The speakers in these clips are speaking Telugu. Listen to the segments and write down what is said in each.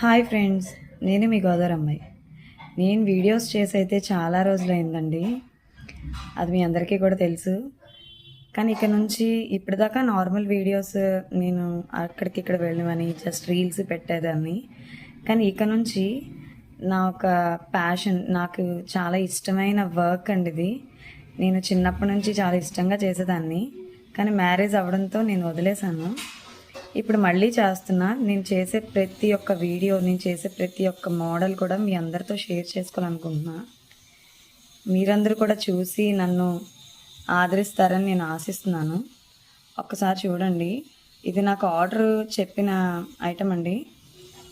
హాయ్ ఫ్రెండ్స్ నేను మీ గోదావరి అమ్మాయి. నేను వీడియోస్ చేసి అయితే చాలా రోజులైందండి. అది మీ అందరికీ కూడా తెలుసు. కానీ ఇక్కడ నుంచి ఇప్పటిదాకా నార్మల్ వీడియోస్ నేను అక్కడికి ఇక్కడ వెళ్ళమని జస్ట్ రీల్స్ పెట్టేదాన్ని. కానీ ఇక నుంచి నా ఒక ప్యాషన్ నాకు చాలా ఇష్టమైన వర్క్ అండి ఇది. నేను చిన్నప్పటి నుంచి చాలా ఇష్టంగా చేసేదాన్ని. కానీ మ్యారేజ్ అవ్వడంతో నేను వదిలేశాను. ఇప్పుడు మళ్ళీ చేస్తున్నా. నేను చేసే ప్రతి ఒక్క వీడియో నేను చేసే ప్రతి ఒక్క మోడల్ కూడా మీ అందరితో షేర్ చేసుకోవాలనుకుంటున్నా. మీరందరూ కూడా చూసి నన్ను ఆదరిస్తారని నేను ఆశిస్తున్నాను. ఒక్కసారి చూడండి. ఇది నాకు ఆర్డర్ చెప్పిన ఐటమ్ అండి.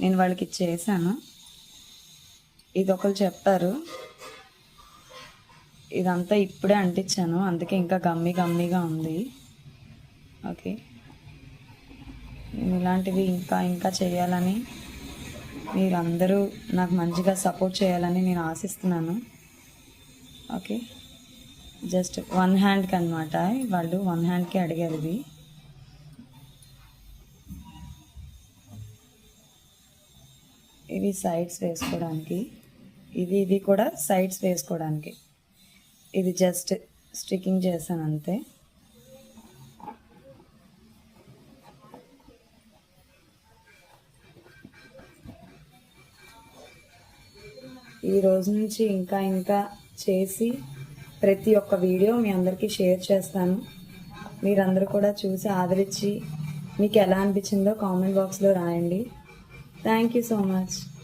నేను వాళ్ళకి ఇచ్చేసాను ఇది ఒకరు చెప్పారు. ఇదంతా ఇప్పుడే అంటించాను. అందుకే ఇంకా గమ్మీ గమ్మీగా ఉంది. ఓకే. ఇలాంటివి ఇంకా ఇంకా చేయాలని మీరందరూ నాకు మంచిగా సపోర్ట్ చేయాలని నేను ఆశిస్తున్నాను. ఓకే? జస్ట్ వన్ హ్యాండ్కి అనమాట వాళ్ళు వన్ హ్యాండ్కి అడిగారు ఇది. ఇవి సైడ్స్ వేసుకోవడానికి. ఇది ఇది కూడా సైడ్స్ వేసుకోవడానికి. ఇది జస్ట్ స్టికింగ్ చేశాను అంతే. ఈ రోజు నుంచి ఇంకా ఇంకా చేసి ప్రతి ఒక్క వీడియో మీ అందరికీ షేర్ చేస్తాను. మీరందరూ కూడా చూసి ఆదరించి మీకు ఎలా అనిపించిందో కామెంట్ బాక్స్లో రాయండి. Thank you so much.